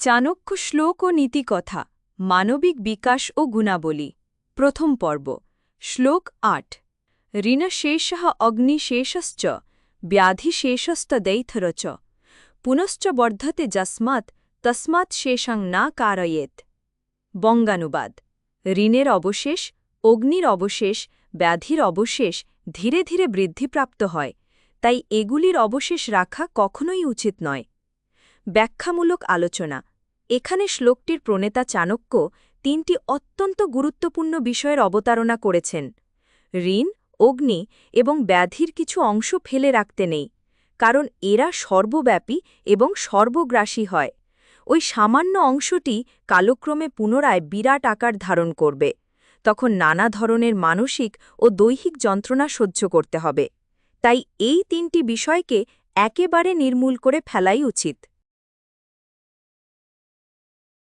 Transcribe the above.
চাণক্য শ্লোক ও নীতিকথা, মানবিক বিকাশ ও গুণাবলী। প্রথম পর্ব, শ্লোক আট। ঋণশেষ অগ্নিশেষশ্চ ব্যাধিশেষস্তদৈথর চ পুনশ্চ বর্ধতে যস্মাৎ, তস্মাৎ শেষং না কারয়েত বঙ্গানুবাদ, ঋণের অবশেষ, অগ্নির অবশেষ, ব্যাধির অবশেষ ধীরে ধীরে বৃদ্ধিপ্রাপ্ত হয়, তাই এগুলির অবশেষ রাখা কখনোই উচিত নয়। ব্যাখ্যামূলক আলোচনা এখানে শ্লোকটির প্রণেতা চাণক্য তিনটি অত্যন্ত গুরুত্বপূর্ণ বিষয়ের অবতারণা করেছেন। ঋণ, অগ্নি এবং ব্যাধির কিছু অংশ ফেলে রাখতে নেই, কারণ এরা সর্বব্যাপী এবং সর্বগ্রাসী হয়। ওই সামান্য অংশটি কালক্রমে পুনরায় বিরাট আকার ধারণ করবে। তখন নানা ধরনের মানসিক ও দৈহিক যন্ত্রণা সহ্য করতে হবে। তাই এই তিনটি বিষয়কে একেবারে নির্মূল করে ফেলাই উচিত।